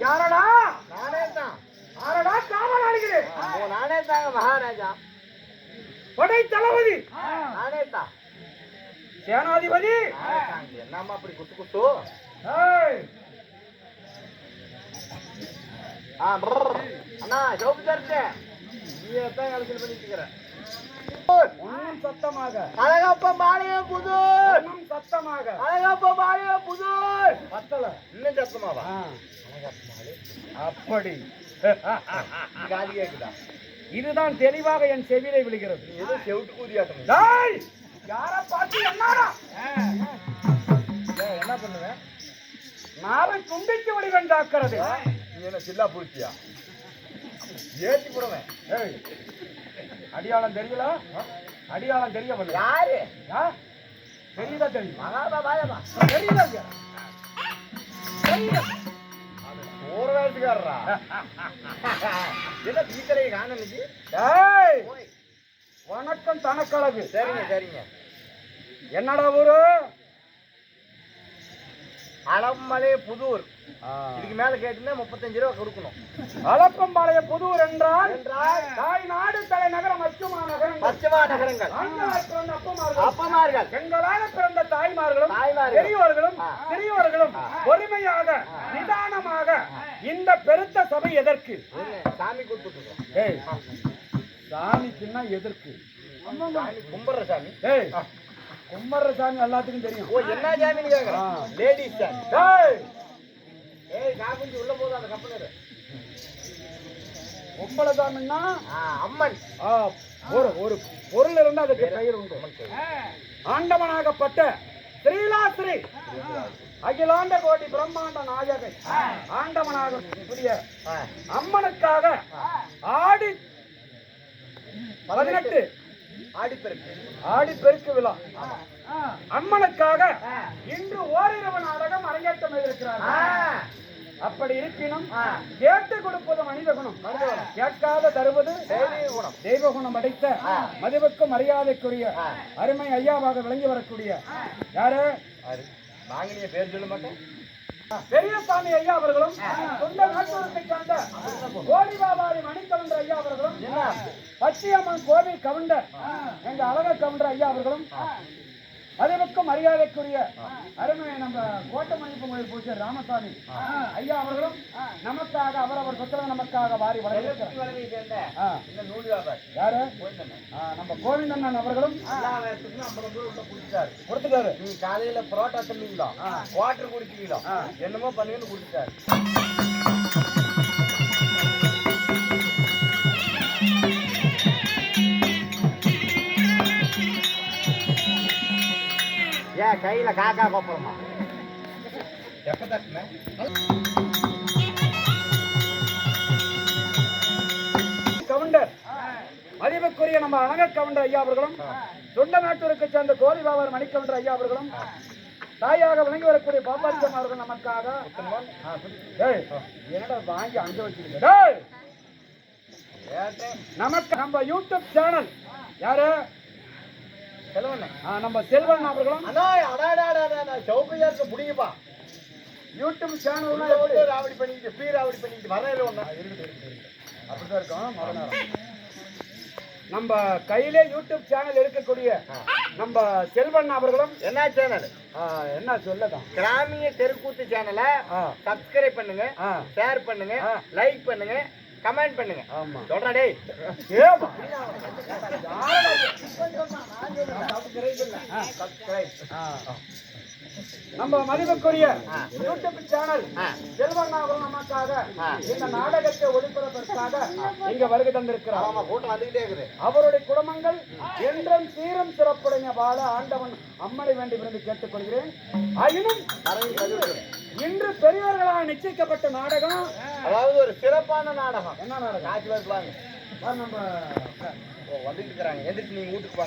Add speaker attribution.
Speaker 1: யாரடா?
Speaker 2: நானே தான்
Speaker 1: யாரடா? காவல் அடிக்கிறேன்.
Speaker 2: நானே தாங்க மகாராஜா
Speaker 1: படை தளபதி.
Speaker 2: நானே தான்
Speaker 1: சேனாதிபதி.
Speaker 2: என்னம்மா அப்படி குத்து குத்து
Speaker 1: ஏய்,
Speaker 2: ஆ. அண்ணா சோப்பு தரச்சே. நீ எத்தான் கலெக்ஷன் பண்ணிட்டு இருக்கிற.
Speaker 1: இன்னும் சத்தமாக.
Speaker 2: அழகப்ப மாளிகை புது
Speaker 1: இன்னும் சத்தமாக.
Speaker 2: அழகப்ப மாளிகை புது
Speaker 1: பத்தல.
Speaker 2: இன்னும் சத்தமாவா?
Speaker 1: அப்படி.
Speaker 2: காது கேக்குதா?
Speaker 1: இதுதான் தெளிவாக என் செவிலை விழுகிறது.
Speaker 2: ஏதோ செவிட்டு கூதியாட்டம்.
Speaker 1: டேய், யார பார்த்து என்னடா?
Speaker 2: என்ன பண்ணுவேன்
Speaker 1: நாளை துண்டித்து வடிவன் ஜாக்கிரதை
Speaker 2: நீ என்ன சில்லா பூச்சியா ஏத்தி போடுவேன்.
Speaker 1: ஏய், அடியாளம் தெரியல? அடியாளம் தெரியவில்லை
Speaker 2: யாரு?
Speaker 1: ஆ? தெரியுதா தெரியும்?
Speaker 2: மகாபா பாயமா
Speaker 1: தெரியுதா?
Speaker 2: ஒரு வயசுக்காரரா என்ன டீச்சரை காண இன்னைக்கு?
Speaker 1: டேய், வணக்கம் தனக்கழகு.
Speaker 2: சரிங்க சரிங்க.
Speaker 1: என்னடா ஊரு?
Speaker 2: அலமலை புதூர். இதுக்கு மேல கேட்டுனா முப்பத்தஞ்சு ரூபா கொடுக்கணும்.
Speaker 1: அலப்பம்பாளைய புதூர் என்றால்
Speaker 2: என்றால்
Speaker 1: தாய் நாடு தலைநகரம் அச்சுமா நகரம்
Speaker 2: பச்சைமா நகரங்கள்.
Speaker 1: அப்பமார்கள். பெண்களாக பிறந்த தாய்மார்களும்
Speaker 2: தாய்மார்கள்.
Speaker 1: பெரியவர்களும்
Speaker 2: ஆ.
Speaker 1: சிறியவர்களும் பொறுமையாக நிதானமாக இந்த பெருத்த சபை எதற்கு?
Speaker 2: சாமி
Speaker 1: ஏய். சாமிக்குன்னா எதற்கு?
Speaker 2: கும்பிடுற சாமி.
Speaker 1: ஏய். கும்பர்ற சாமி எல்லாத்துக்கும் தெரியும்.
Speaker 2: ஓ என்ன சாமின்னு கேக்குறேன். லேடிஸ் சாமி. உள்ள போதும் அந்த கப்பலரு
Speaker 1: கும்பல சாமின்னா
Speaker 2: அம்மன்.
Speaker 1: ஒரு ஒரு பொருள் இருந்தா அதுக்கு பெயர் உண்டு. ஆண்டவனாகப்பட்ட ஸ்ரீலாஸ்ரீ. அகிலாண்ட கோடி பிரம்மாண்ட நாயகை ஆண்டவனாக
Speaker 2: ஆ.
Speaker 1: அம்மனுக்காக ஆடி பதினெட்டு.
Speaker 2: ஆடிப்பெருக்கு.
Speaker 1: ஆடி பெருக்கு விழா அம்மனுக்காக இன்று ஓரிரவு நாடகம் அரங்கேற்றம் இருக்கிறார். அப்படி இருப்பினும். கேட்டு கொடுப்பது மனித குணம். கேட்காத தருவது தெய்வ குணம் அடைத்த மதிவுக்கும் மரியாதைக்குரிய அருமை ஐயாவாக விளங்கி வரக்கூடிய யாரு?
Speaker 2: அது நாங்கினிய பேர் சொல்ல மாட்டேன்.
Speaker 1: பெரியசாமி ஐயா அவர்களும் சொந்த நாட்டூருக்கு சார்ந்த கோடி வியாபாரி மணிக்கவுண்டர் ஐயா அவர்களும் பச்சையம்மன் கோவில் கவுண்டர் எங்க அழக கவுண்டர் ஐயா அவர்களும் மதிவுக்கும் மரியாதைக்குரிய அருமை நம்ம கோட்டமணிப்பு கோயில் பூஜை ராமசாமி. ஐயா அவர்களும் நமக்காக அவரவர் சொத்துல நமக்காக வாரி வளர்க்கிறார் யாரு? நம்ம கோவிந்தண்ணன் அவர்களும் கொடுத்துட்டாரு.
Speaker 2: நீ காலையில பரோட்டா தின்னீங்களோ வாட்டர் குடிச்சீங்களோ
Speaker 1: ஆ.
Speaker 2: என்னமோ பண்ணுங்கன்னு குடிச்சாரு ஏன் கையில காக்கா கோப்பரமா எப்ப
Speaker 1: கவுண்டர் மதிப்புக்குரிய நம்ம அழக கவுண்டர் ஐயா அவர்களும் சொந்த நாட்டூருக்கு சேர்ந்த கோழி பாபர் மணிக்கவுண்டர் ஐயா அவர்களும் தாயாக விளங்கி வரக்கூடிய பாப்பாரிக்கம் அவர்கள் நமக்காக என்னடா வாங்கி அங்க வச்சிருக்க? நமக்கு நம்ம யூடியூப் சேனல் யாரு? நம்ம செல்வன் அவர்களும்
Speaker 2: அண்ணா அடாடாடா சௌகையா இருக்க முடியுமா?
Speaker 1: யூடியூப் சேனல்
Speaker 2: ராவடி பண்ணிட்டு பீ ராவடி பண்ணிட்டு வரையில ஒண்ணா
Speaker 1: அப்படிதான் இருக்கும். நம்ம கையிலே யூடியூப் சேனல் இருக்கக்கூடிய நம்ம செல்வன் அவர்களும்
Speaker 2: என்ன சேனல்
Speaker 1: என்ன சொல்லதான்?
Speaker 2: கிராமிய தெருக்கூத்து சேனலை சப்ஸ்கிரைப் பண்ணுங்க ஷேர் பண்ணுங்க. லைக் பண்ணுங்க கமெண்ட் பண்ணுங்க.
Speaker 1: ஆமா.
Speaker 2: சொல்றா டேய்.
Speaker 1: ஏமா நம்ம மதிப்புக்குரிய யூடியூப் சேனல் அவர்கள் நமக்காக. இந்த நாடகத்தை ஒளிபரப்பதற்காக இங்க வருகை தந்திருக்கிறார்.
Speaker 2: ஆமா கூட்டம் வந்துகிட்டே இருக்குது.
Speaker 1: அவருடைய குடும்பங்கள் என்றும் சீரும் சிறப்புடைய வாழ ஆண்டவன் அம்மனை வேண்டி விரும்பி கேட்டுக்கொள்கிறேன். ஆயினும். இன்று பெரியவர்களால் நிச்சயிக்கப்பட்ட நாடகம்
Speaker 2: அதாவது ஒரு சிறப்பான நாடகம்.
Speaker 1: என்ன நாடகம்
Speaker 2: காட்சி வாங்க
Speaker 1: நம்ம
Speaker 2: வந்துட்டு இருக்கிறாங்க. எந்திரிச்சு நீங்க வீட்டுக்கு வாங்க.